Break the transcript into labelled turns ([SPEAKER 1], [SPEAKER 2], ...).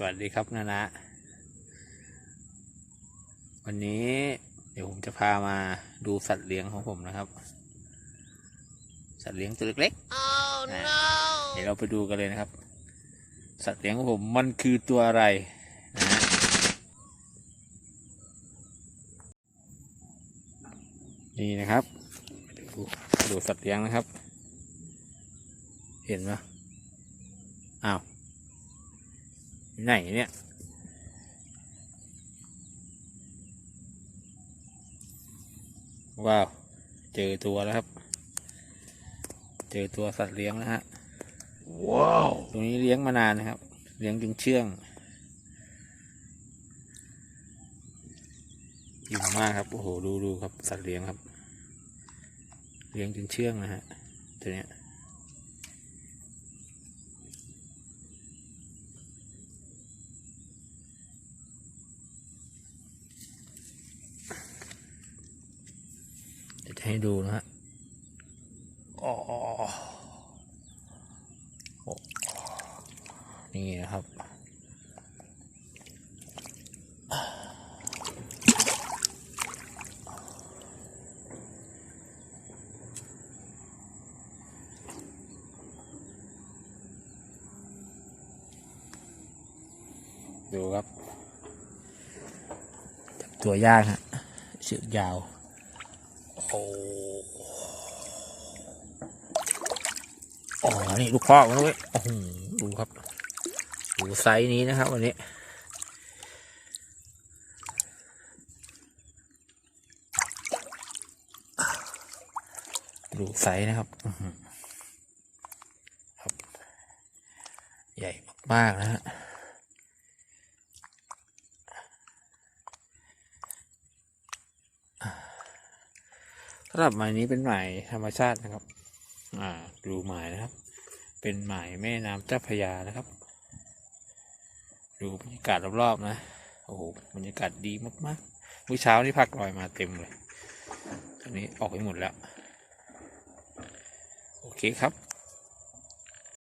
[SPEAKER 1] สวัสดีครับนานะ วันนี้เดี๋ยวผมจะพามาดูสัตว์เลี้ยงของผมนะครับ สัตว์เลี้ยงตัวเล็กๆนะเดี๋ยวเราไปดูกันเลยนะครับ สัตว์เลี้ยงของผมมันคือตัวอะไรนะฮะนี่นะครับดูดูสัตว์เลี้ยงนะครับ เห็นไหมอ้าวอยู่ ไหนเนี่ยว้าว เจอตัวแล้วครับ เจอตัวสัตว์เลี้ยงนะฮะ ว้าว ตรงนี้เลี้ยงมานานนะครับ เลี้ยงจนเชื่องยุ่งมากครับ โอ้โห ดูดูครับ สัตว์เลี้ยงครับ เลี้ยงจนเชื่องนะฮะ ตัวเนี้ย เดี๋ยวจะ ให้ดูนะฮะอ๋อนี่นะครับดูครับ ตัวยากฮะเชือกยาว โอ้อ๋อนี่ลูกคอกนะเว้ยโอ้โหดูครับ ดูไซส์นี้นะครับ วันนี้ ดูไซส์นะครับครับ ใหญ่มากๆนะฮะ สำหรับหมายนี้เป็นหมายธรรมชาตินะครับ อ่า ดูหมายนะครับ เป็นหมายแม่น้ำเจ้าพยานะครับ ดูบรรยากาศรอบๆนะ โอ้โห บรรยากาศดีมากๆเมื่อเช้านี่พักลอยมาเต็มเลย ตอนนี้ออกไปหมดแล้ว โอเคครับ